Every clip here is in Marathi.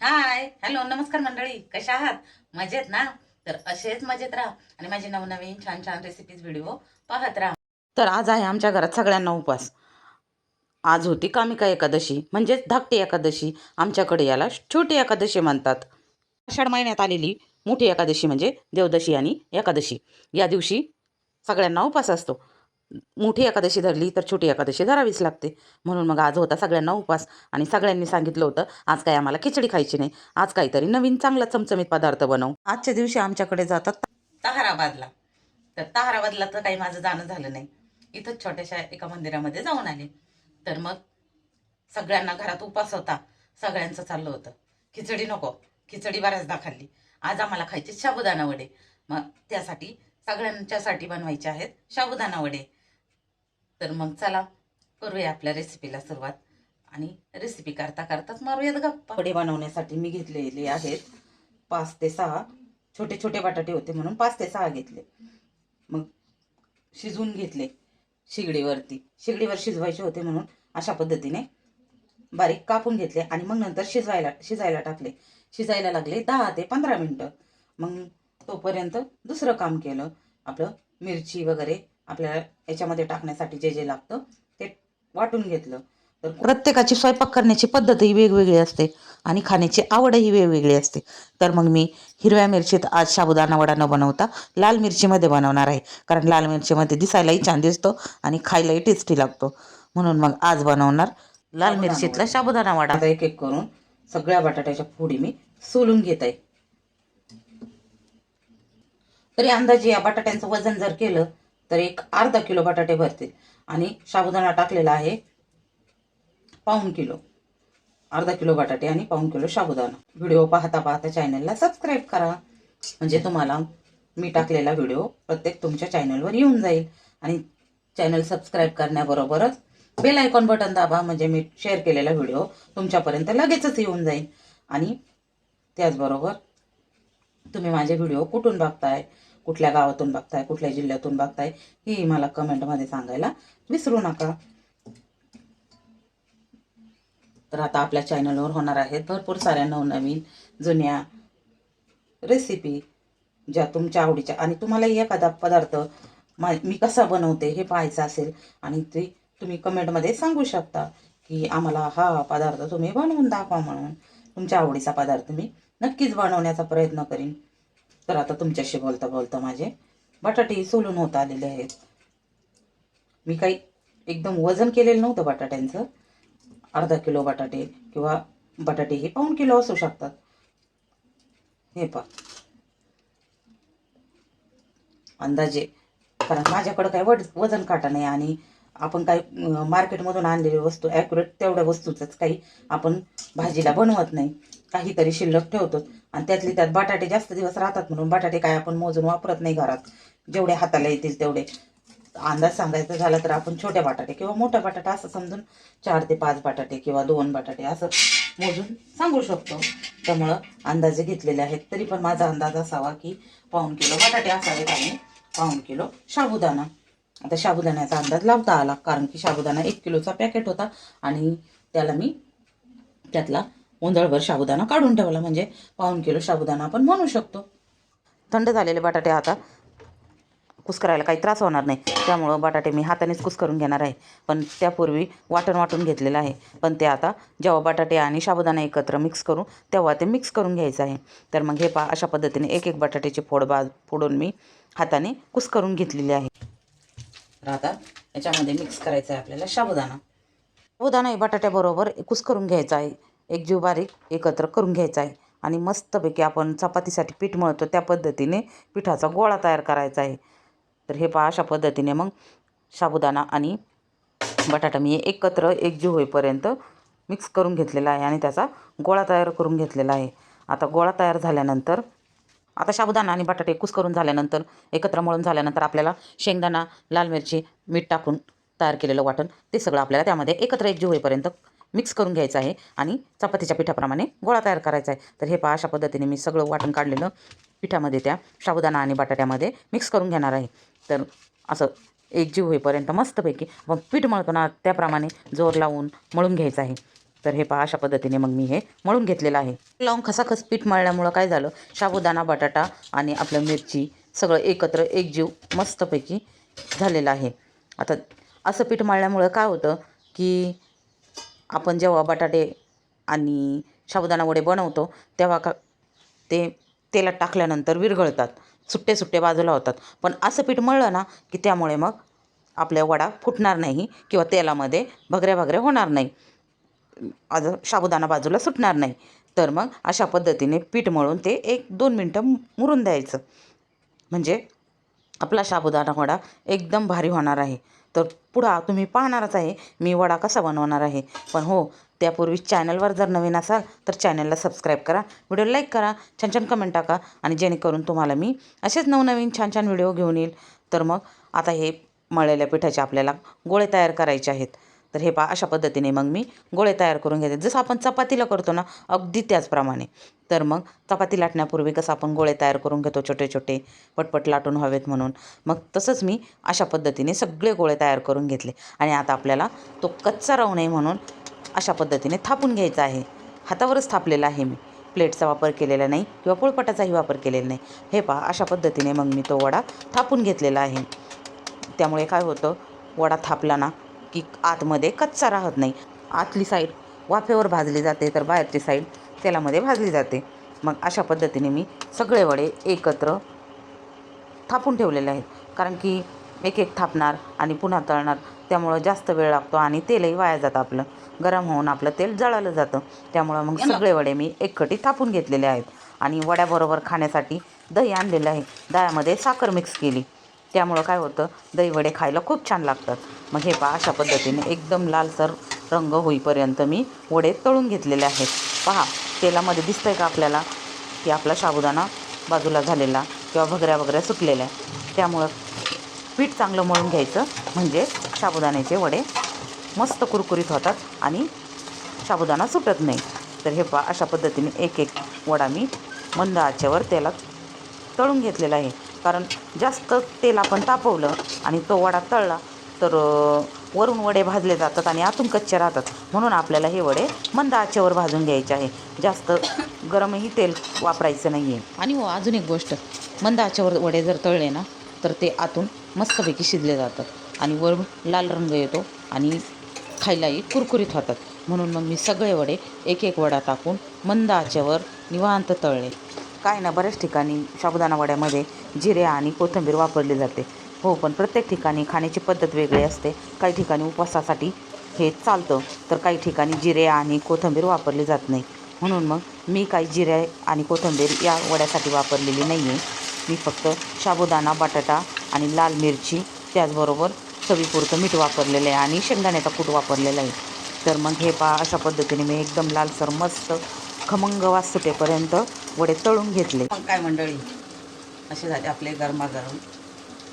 हाय हॅलो नमस्कार मंडळी कशा आहात? मजेत ना? तर असेच मजेत राहा आणि माझे नवनवीन छान छान रेसिपीज व्हिडिओ पाहत राहा. तर आज आहे आमच्या घरात सगळ्यांना उपास आज होती कामिका एकादशी म्हणजेच धाकटी एकादशी. आमच्याकडे याला छोटी एकादशी म्हणतात. आषाढ महिन्यात आलेली मोठी एकादशी म्हणजे देवदशी आणि एकादशी. या दिवशी सगळ्यांना उपवास असतो. मोठी एकादशी धरली तर छोटी एकादशी धरावीच लागते. म्हणून मग आज होता सगळ्यांना उपवास. आणि सगळ्यांनी सांगितलं होतं आज काय आम्हाला खिचडी खायची नाही. आज काहीतरी नवीन चांगला चमचमीत पदार्थ बनवू. आजच्या दिवशी आमच्याकडे जातात ताहाराबादला. तर ताहाराबादला तर काही माझं जाणं झालं नाही. इथंच छोट्याशा एका मंदिरामध्ये जाऊन आले. तर मग सगळ्यांना घरात उपास होता. सगळ्यांचं चाललं होतं. खिचडी नको. खिचडी बऱ्याचदा खाल्ली. आज आम्हाला खायचे शाबुदाना वडे. मग त्यासाठी सगळ्यांच्यासाठी बनवायचे आहेत शाबुदाना वडे. तर मग चला करूया आपल्या रेसिपीला सुरुवात. आणि रेसिपी करता करताच मारूयात गप्पा. वडे बनवण्यासाठी मी घेतलेले आहेत पाच ते सहा. छोटे छोटे बटाटे होते म्हणून पाच ते सहा घेतले. मग शिजवून घेतले शिगडीवरती. शिगडीवर शिजवायचे होते म्हणून अशा पद्धतीने बारीक कापून घेतले आणि मग नंतर शिजवायला शिजायला टाकले. शिजायला लागले दहा ते पंधरा मिनटं. मग तोपर्यंत दुसरं काम केलं. आपलं मिरची वगैरे आपल्याला याच्यामध्ये टाकण्यासाठी जे जे लागतं ते वाटून घेतलं. तर प्रत्येकाची स्वयंपाक करण्याची पद्धतही वेगवेगळी असते आणि खाण्याची आवडही वेगवेगळी असते. तर मग मी हिरव्या मिरचीत आज साबुदाणा वडा न बनवता लाल मिरचीमध्ये बनवणार आहे. कारण लाल मिरचीमध्ये दिसायलाही छान दिसतो आणि खायलाही टेस्टी लागतो. म्हणून मग आज बनवणार लाल मिरचीतला साबुदाणा वडा. एक एक करून सगळ्या बटाट्याच्या फोडी मी सोलून घेत आहे. तरी अंदाजे या बटाट्यांचं वजन जर केलं तर एक अर्धा किलो बटाटे भरतील आणि साबुदाणा टाकलेला आहे. पाऊन किलो. अर्धा किलो बटाटे आणि पाऊन किलो साबुदाणा. व्हिडिओ पाहता पाहता चॅनलला सबस्क्राईब करा. म्हणजे तुम्हाला मी टाकलेला व्हिडिओ प्रत्येक तुमच्या चॅनलवर येऊन जाईल. आणि चॅनल सबस्क्राईब करण्याबरोबरच बेल आयकॉन बटन दाबा. म्हणजे मी शेअर केलेला व्हिडिओ तुमच्यापर्यंत लगेचच येऊन जाईल. आणि त्याचबरोबर तुम्ही माझे व्हिडिओ कुठून बघताय? कुठल्या गावातून बघताय कुठल्या जिल्ह्यातून बघताय ही मला कमेंटमध्ये सांगायला विसरू नका. तर आता आपल्या चॅनलवर होणार आहेत भरपूर साऱ्या नवनवीन जुन्या रेसिपी ज्या तुमच्या आवडीच्या. आणि तुम्हालाही एखादा पदार्थ मा मी कसा बनवते हे पाहायचं असेल आणि ते तुम्ही कमेंटमध्ये सांगू शकता की आम्हाला हा पदार्थ तुम्ही बनवून दाखवा म्हणून. तुमच्या आवडीचा पदार्थ मी नक्कीच बनवण्याचा प्रयत्न करीन. तर आता तुमच्याशी बोलता बोलता माझे बटाटे सोलून होत आलेले आहेत. मी काही एकदम वजन केलेलं नव्हतं बटाट्यांचं. अर्धा किलो बटाटे किंवा बटाटे हे पाऊण किलो असू शकतात. हे पा अंदाजे कारण माझ्याकडं काही वड वजन काटा नाही आणि आपण काय मार्केटमधून आणलेली वस्तू ॲक्युरेट तेवढ्या वस्तूचंच काही आपण भाजीला बनवत नाही. काहीतरी शिल्लक ठेवतो. आणि त्यातली त्यात बटाटे जास्त दिवस राहतात म्हणून बटाटे काय आपण मोजून वापरत नाही घरात. जेवढे हाताला येतील तेवढे. अंदाज सांगायचा झाला तर आपण छोट्या बटाटे किंवा मोठा बटाटा असं समजून चार ते पाच बटाटे किंवा दोन बटाटे असं मोजून सांगू शकतो. त्यामुळं अंदाजे घेतलेले आहेत. तरी पण माझा अंदाज असावा की पाऊन किलो बटाटे असावेत आणि पाऊन किलो साबुदाणा. आता साबुदाण्याचा अंदाज लावता आला कारण की साबुदाणा एक किलोचा पॅकेट होता आणि त्याला मी त्यातला उंदळभर साबुदाणा काढून ठेवला. म्हणजे पाऊन किलो साबुदाणा आपण म्हणू शकतो. थंड झालेले बटाटे आता कुस्करायला काही त्रास होणार नाही. त्यामुळं बटाटे मी हातानेच कुस्करून घेणार आहे. पण त्यापूर्वी वाटण वाटून घेतलेलं आहे. पण ते आता जेव्हा बटाटे आणि साबुदाणा एकत्र मिक्स करू तेव्हा ते मिक्स करून घ्यायचं आहे. तर मग हे पा अशा पद्धतीने एक एक बटाट्याची फोड बा फोडून मी हाताने कुस्करून घेतलेली आहे. तर आता याच्यामध्ये मिक्स करायचं आहे आपल्याला. साबुदाणा. साबुदाणा हे बटाट्याबरोबर कुस्करून घ्यायचा आहे एक जीव बारीक एकत्र करून घ्यायचा आहे आणि मस्तपैकी आपण चपातीसाठी पीठ मळतो त्या पद्धतीने पिठाचा गोळा तयार करायचा आहे तर हे पहा अशा पद्धतीने मग साबुदाणा आणि बटाटा मी एकत्र एक जीव होईपर्यंत मिक्स करून घेतलेला आहे आणि त्याचा गोळा तयार करून घेतलेला आहे. आता गोळा तयार झाल्यानंतर आता साबुदाणा आणि बटाटे कुस्करून झाल्यानंतर एकत्र मळून झाल्यानंतर आपल्याला शेंगदाणा लाल मिरची मीठ टाकून तयार केलेलं वाटण ते सगळं आपल्याला त्यामध्ये एकत्र एकजीव होईपर्यंत मिक्स करून घ्यायचं आहे आणि चपातीच्या पिठाप्रमाणे गोळा तयार करायचा आहे. तर हे पहा अशा पद्धतीने मी सगळं वाटण काढलेलं पिठामध्ये त्या साबुदाणा आणि बटाट्यामध्ये मिक्स करून घेणार आहे. तर असं एकजीव होईपर्यंत मस्तपैकी मग पीठ मळतो ना त्याप्रमाणे जोर लावून मळून घ्यायचं आहे. तर हे पहा अशा पद्धतीने मग मी हे मळून घेतलेलं आहे. लावून खसाखस पीठ मळल्यामुळं काय झालं? साबुदाणा बटाटा आणि आपलं मिरची सगळं एकत्र एकजीव मस्तपैकी झालेलं आहे. आता असं पीठ मळल्यामुळं काय होतं की आपण जेव्हा बटाटे आणि साबुदाणा वडे बनवतो तेव्हा का ते तेलात टाकल्यानंतर विरघळतात सुट्टे सुट्टे बाजूला होतात. पण असं पीठ मळलं ना की त्यामुळे मग आपल्या वडा फुटणार नाही किंवा तेलामध्ये भगऱ्या भगऱ्या होणार नाही. आज साबुदाणा बाजूला सुटणार नाही. तर मग अशा पद्धतीने पीठ मळून ते एक दोन मिनटं मुरून द्यायचं. म्हणजे आपला साबुदाणा वडा एकदम भारी होणार आहे. तर पुढा तुम्ही पाहणारच आहे मी वडा कसा बनवणार आहे. पण हो त्यापूर्वी चॅनलवर जर नवीन असाल तर चॅनलला सबस्क्राईब करा व्हिडिओ लाईक करा छान छान कमेंट टाका आणि जेणेकरून तुम्हाला मी असेच नवनवीन छान छान व्हिडिओ घेऊन येईल. तर मग आता हे मळलेल्या पिठाचे आपल्याला गोळे तयार करायचे आहेत. तर हे पहा अशा पद्धतीने मग मी गोळे तयार करून घेते. जसं आपण चपातीला करतो ना अगदी त्याचप्रमाणे. तर मग चपाती लाटण्यापूर्वी कसं आपण गोळे तयार करून घेतो छोटे छोटे पटपट लाटून हवेत म्हणून. मग तसंच मी अशा पद्धतीने सगळे गोळे तयार करून घेतले. आणि आता आपल्याला तो कच्चा राहू नये म्हणून अशा पद्धतीने थापून घ्यायचा आहे. हातावरच थापलेला आहे मी. प्लेटचा वापर केलेला नाही किंवा पोळपाटाचाही वापर केलेला नाही. हे पहा अशा पद्धतीने मग मी तो वडा थापून घेतलेला आहे. त्यामुळे काय होतं वडा थापला ना की आतमध्ये कच्चा राहत नाही. आतली साईड वाफेवर भाजली जाते तर बाहेरची साईड तेलामध्ये भाजली जाते. मग अशा पद्धतीने मी सगळे वडे एकत्र थापून ठेवलेले आहेत. कारण की एक एक थापणार आणि पुन्हा तळणार त्यामुळं जास्त वेळ लागतो आणि तेलही वाया जातं आपलं. गरम होऊन आपलं तेल जळालं जातं. त्यामुळं मग सगळे वडे मी एकखटी थापून घेतलेले आहेत. आणि वड्याबरोबर खाण्यासाठी दही आणलेलं आहे. दह्यामध्ये साखर मिक्स केली. त्यामुळं काय होतं दही वडे खायला खूप छान लागतात. मग हे पहा अशा पद्धतीने एकदम लालसर रंग होईपर्यंत मी वडे तळून घेतलेले आहेत. पहा तेलामध्ये दिसतंय का आपल्याला? की आपला साबुदाणा बाजूला झालेला किंवा भगऱ्या वगैरे सुटलेल्या त्यामुळं पीठ चांगलं मळून घ्यायचं म्हणजे साबुदाण्याचे वडे मस्त कुरकुरीत होतात आणि साबुदाणा सुटत नाही. तर हे पहा अशा पद्धतीने एक एक वडा मी मंद आचेवर तेलात तळून घेतलेला आहे. कारण जास्त तेल आपण तापवलं आणि तो वडा तळला तर वरून वडे भाजले जातात आणि आतून कच्चे राहतात. म्हणून आपल्याला हे वडे मंद आचेवर भाजून घ्यायचे आहे. जास्त गरमही तेल वापरायचं नाही आहे आणि हो अजून एक गोष्ट. मंद आचेवर वडे जर तळले ना तर ते आतून मस्तपैकी शिजले जातात. आणि वरून लाल रंग येतो आणि खायलाही कुरकुरीत होतात. म्हणून मग मी सगळे वडे एक एक वडा टाकून मंद आचेवर निवांत तळले. काय ना बऱ्याच ठिकाणी साबुदाणा वड्यामध्ये जिरे आणि कोथिंबीर वापरली जाते. हो पण प्रत्येक ठिकाणी खाण्याची पद्धत वेगळी असते. काही ठिकाणी उपवासासाठी हे चालतं तर काही ठिकाणी जिरे आणि कोथिंबीर वापरली जात नाही. म्हणून मग मी काही जिरे आणि कोथिंबीर या वड्यासाठी वापरलेली नाही आहे मी फक्त साबुदाणा बटाटा आणि लाल मिरची त्याचबरोबर चवीपुरतं मीठ वापरलेलं आहे आणि शेंगदाण्याचा कूट वापरलेला आहे. तर मग हे पहा अशा पद्धतीने मी एकदम लालसर मस्त खमंग वास सुटेपर्यंत वडे तळून घेतले. मग काय मंडळी? असे झाले आपले गरमागरम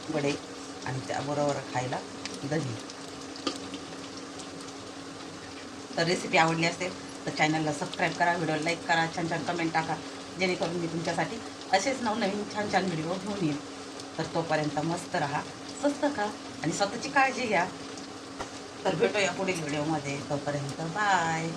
वडे आणि त्याबरोबर खायला दही. तर रेसिपी आवडली असेल तर चॅनलला सबस्क्राईब करा व्हिडिओ लाईक करा छान छान कमेंट टाका. जेणेकरून मी तुमच्यासाठी असेच नवनवीन छान छान व्हिडिओ घेऊन येईल तर तोपर्यंत मस्त राहा स्वस्त खा आणि स्वतःची काळजी घ्या. तर भेटूया पुढील व्हिडिओमध्ये तोपर्यंत बाय